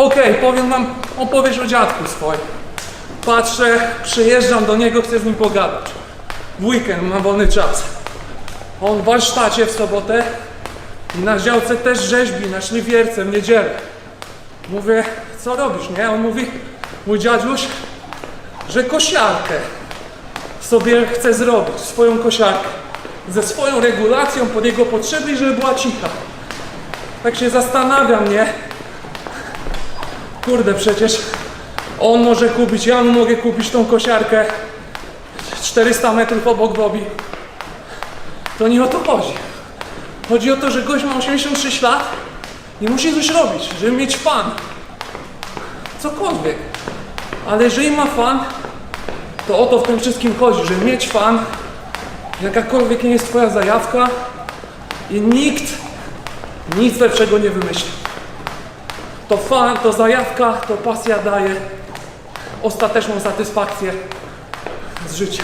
Okej, powiem wam opowieść o dziadku swoim. Patrzę, przyjeżdżam do niego, chcę z nim pogadać. W weekend mam wolny czas. On w warsztacie w sobotę i na działce też rzeźbi, na szlifierce w niedzielę. Mówię, co robisz, nie? On mówi, mój dziaduś, że kosiarkę sobie chce zrobić, swoją kosiarkę. Ze swoją regulacją pod jego potrzeby żeby była cicha. Tak się zastanawiam, nie? Kurde, przecież on może kupić, ja mu mogę kupić tą kosiarkę 400 metrów obok Bobby. To nie o to chodzi. Chodzi o to, że gość ma 86 lat i musi coś robić, żeby mieć fan. Cokolwiek. Ale jeżeli ma fan, to o to w tym wszystkim chodzi, żeby mieć fan, jakakolwiek nie jest twoja zajawka i nikt nic lepszego nie wymyśli. To fan, to zajawka, to pasja daje ostateczną satysfakcję z życia.